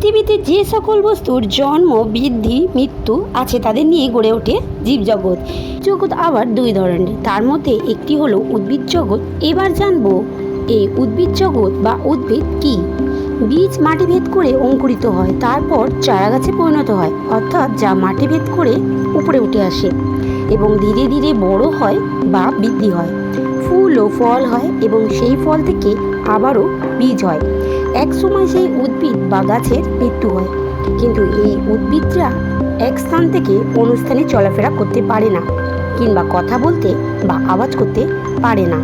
পৃথিবীতে যে সকল বস্তুর জন্ম, বৃদ্ধি, মৃত্যু আছে তাদের নিয়ে গড়ে ওঠে জীবজগৎ। জগৎ আবার দুই ধরনের। তার মধ্যে একটি হলো উদ্ভিদ জগৎ। এবার জানব এই উদ্ভিদ জগৎ বা উদ্ভিদ কি? বীজ মাটি ভেদ করে অঙ্কুরিত হয়, তারপর চারা গাছে পরিণত হয়, অর্থাৎ যা মাটি ভেদ করে উপরে উঠে আসে এবং ধীরে ধীরে বড় হয় বা বৃদ্ধি হয়। ফুল ও ফল হয় এবং সেই ফল থেকে আবারও বীজ হয়। এক সময় সেই উদ্ভিদ বা গাছের মৃত্যু হয়। কিন্তু এই উদ্ভিদরা এক স্থান থেকে অন্য স্থানে চলাফেরা করতে পারে না, কিংবা কথা বলতে বা আওয়াজ করতে পারে না।